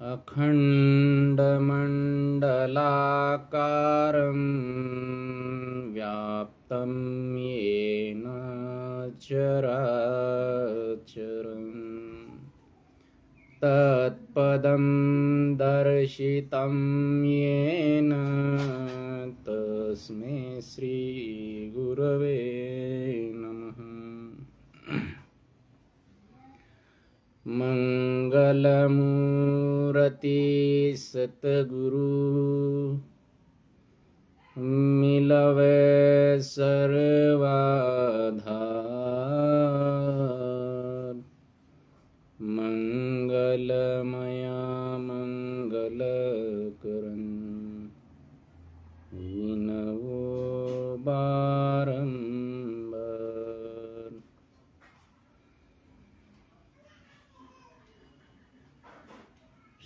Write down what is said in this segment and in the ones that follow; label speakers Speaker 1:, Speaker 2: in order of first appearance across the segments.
Speaker 1: अखण्डमण्डलाकारं व्याप्तं येन चराचरम्। तत्पदं दर्शितं येन तस्मै श्रीगुरवे नमः। ति सतगुरु। मिलवे सर्वा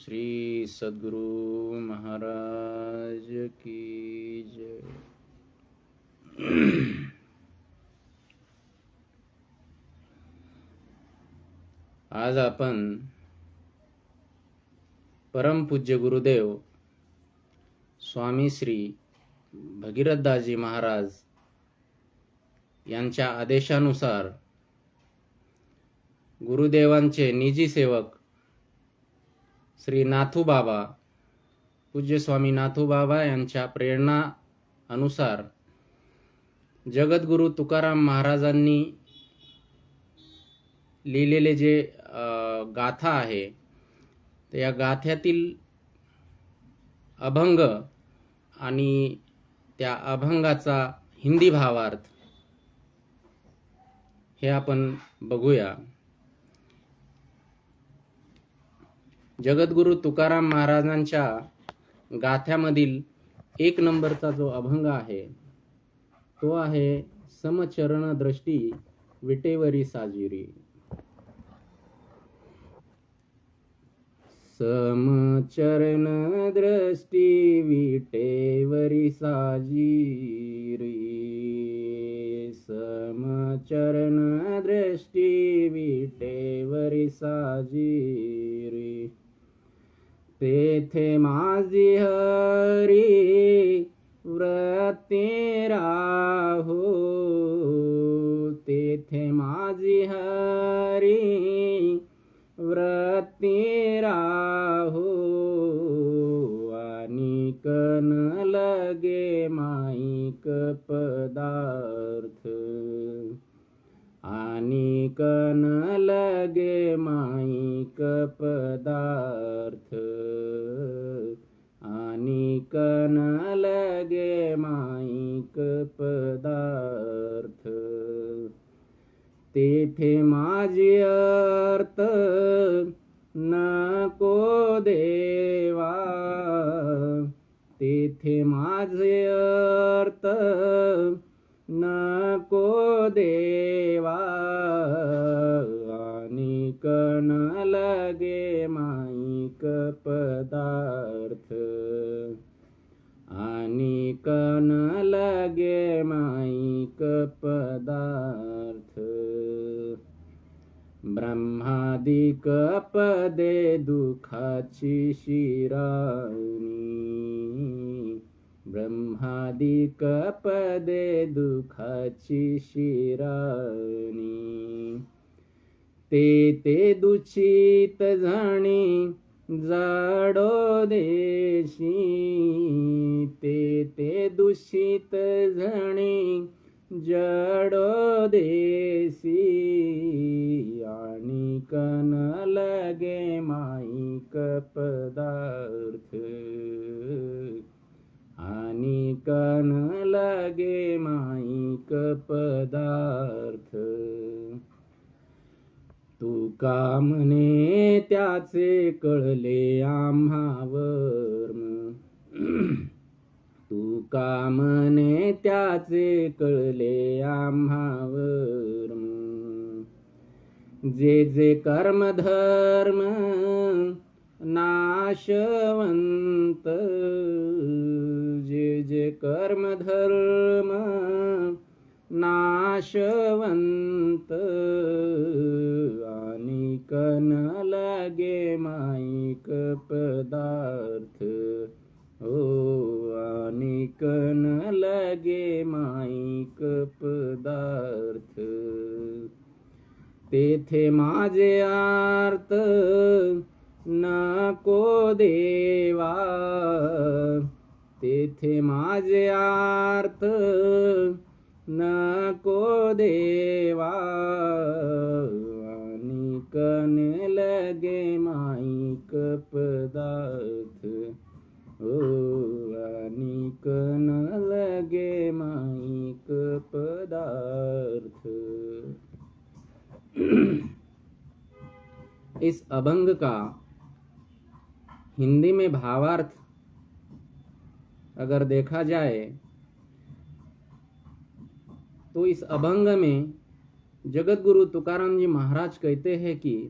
Speaker 1: श्री सद्गुरु महाराज की जय। आज आपण परमपूज्य गुरुदेव स्वामी श्री भगीरथदाजी महाराज यांच्या आदेशानुसार गुरुदेवांचे निजी सेवक श्री नाथूबाबा पूज्य स्वामी नाथूबाबा यांच्या प्रेरणा अनुसार जगद्गुरु तुकाराम महाराजांनी लिहिलेले जे गाथा आहे तर या गाथ्यातील अभंग आणि त्या अभंगाचा हिंदी भावार्थ हे आपण बघूया. जगद्गुरु तुकाराम महाराजांच्या गाथ्यामधील एक नंबरचा जो अभंग आहे तो आहे समचरण दृष्टी विटेवरी साजिरी. समचरण दृष्टी विटेवरी साजिरी. समचरण दृष्टी विटेवरी साजिरी. तेथे माझी हरी व्रते राहो. तेथे माझी हरी व्रते राहो. आणि कन लगे माईक पदार्थ. आणि कन लगे माईक पदार्थ. आणि कन लगे माईक पदार्थ. तेथे माझी अर्थ नको देवा. तेथे माझे अर्थ नको देवा आणि कण लगे माईक पदार्थ. आणि कण लगे माईक पदार्थ. ब्रह्मादिक पदे दुखाची शिरा ब्रह्मादिक पदे दुखाची शिराणी. ते ते दुचित जाणी जाडो देशी. ते ते दूषित झणी जडो देसी आणि कन लगे माईक पदार्थ. आणि कन लगे माईक पदार्थ. तू का म्हणे त्याचे कळले आम्हावर तू का म्हणे त्याचे कळले आम्हावर जे जे कर्म धर्म नाशवंत जे जे कर्मधर्म नाशवंत आणि कन लागे माईक पदार्थ. हो आणि कन लागे माईक पदार्थ. तेथे माझे आर्त देवा। तेथे माझे आर्त नको देवा। कन लगे माईक पदार्थ। ओ कन लगे माईक पदार्थ। इस अभंग का हिंदी में भावार्थ अगर देखा जाए तो इस अभंग में जगत गुरु तुकाराम जी महाराज कहते हैं कि,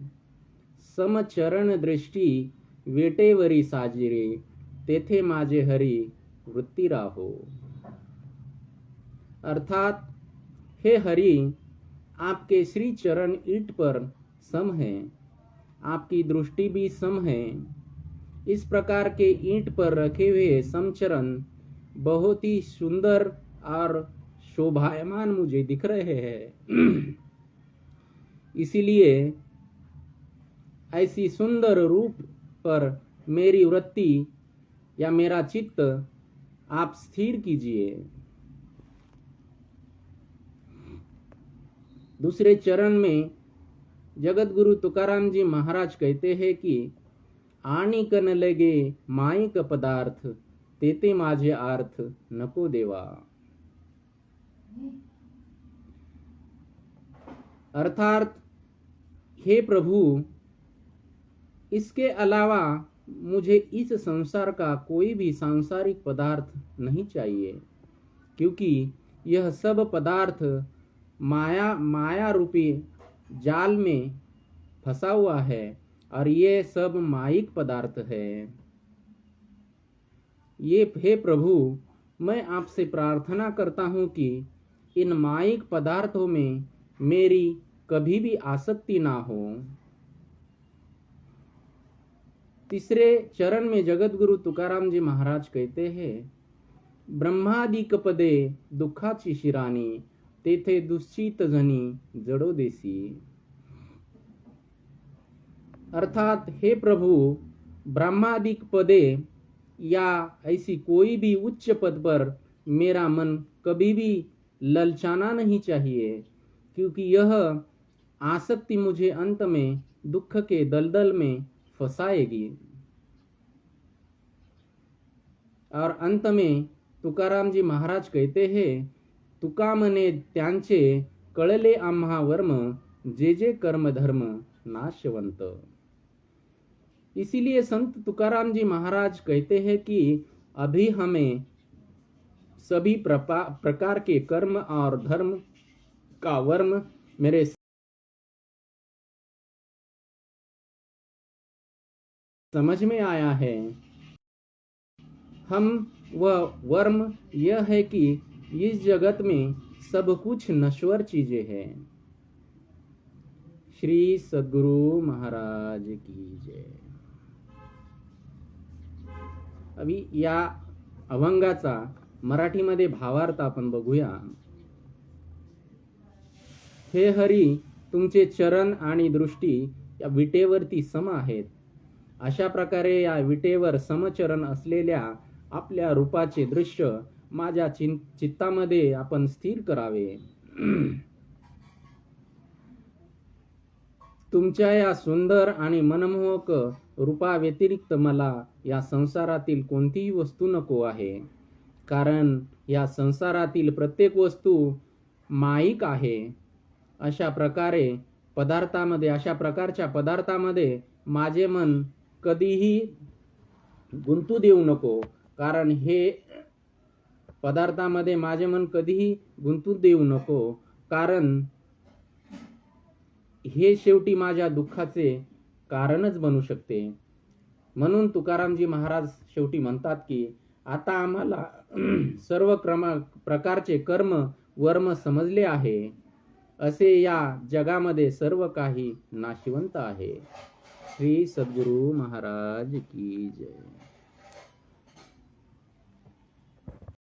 Speaker 1: समचरण दृष्टी वेटेवरी साजिरे, तेथे माझे हरी वृत्ती राहो। अर्थात, हे हरि, आपके श्री चरण ईट पर सम है, आपकी दृष्टि भी सम है। इस प्रकार के ईंट पर रखे हुए समचरण बहुत ही सुंदर और शोभायमान मुझे दिख रहे हैं। इसीलिए ऐसी सुंदर रूप पर मेरी वृत्ति या मेरा चित्त आप स्थिर कीजिए। दूसरे चरण में जगत गुरु तुकाराम जी महाराज कहते हैं कि आणि कन लगे माईक पदार्थ, तेते माझे आर्थ नको देवा। अर्थात हे प्रभु, इसके अलावा मुझे इस संसार का कोई भी सांसारिक पदार्थ नहीं चाहिए, क्योंकि यह सब पदार्थ माया माया रूपी जाल में फंसा हुआ है। और ये सब माइक पदार्थ है। ये, हे प्रभु, मैं आपसे प्रार्थना करता हूँ कि इन माइक पदार्थों में मेरी कभी भी आसक्ति ना हो। तीसरे चरण में जगत गुरु तुकाराम जी महाराज कहते हैं ब्रह्मादिक पदे दुःखाची शिराणी तेथे दुश्चित जनी जडो देसी। अर्थात हे प्रभु ब्रह्मादिक पदे या ऐसी कोई भी उच्च पद पर मेरा मन कभी भी ललचाना नहीं चाहिए, क्योंकि यह आसक्ति मुझे अंत में दुख के दलदल में फंसाएगी। और अंत में तुकाराम जी महाराज कहते हैं तुका मने त्यांचे कळले आम्हा वर्म जे जे कर्म धर्म नाशवंत। इसीलिए संत तुकाराम जी महाराज कहते हैं कि अभी हमें सभी प्रकार के कर्म और धर्म का वर्म मेरे समझ में आया है। हम वह वर्म यह है कि इस जगत में सब कुछ नश्वर चीज़ें हैं। श्री सदगुरु महाराज की जय। अभी या अभंगाचा मराठीमध्ये भावार्थ आपण बघूया. हे हरी तुमचे चरण आणि दृष्टी या विटेवरती सम आहेत. अशा प्रकारे या विटेवर समचरण असलेल्या आपल्या रूपाचे दृश्य माझ्या चिं चित्तामध्ये आपण स्थिर करावे. तुमच्या या सुंदर आणि मनमोहक रूपाव्यतिरिक्त मला या संसारातील कोणतीही वस्तू नको आहे. कारण या संसारातील प्रत्येक वस्तू माईक आहे. अशा प्रकारे पदार्थामध्ये अशा प्रकारच्या पदार्थामध्ये माझे मन कधीही गुंतू देऊ नको. कारण हे पदार्थामध्ये माझे मन कधीही गुंतू देऊ नको. कारण हे शेवटी माझ्या दुःखाचे कारणच बनू शकते. म्हणून तुकारामजी महाराज शेवटी म्हणतात की आता आम्हाला सर्व क्रमा प्रकारचे कर्म वर्म समजले आहे. असे या जगामध्ये सर्व काही नाशिवंत आहे. श्री सद्गुरु महाराज की जय.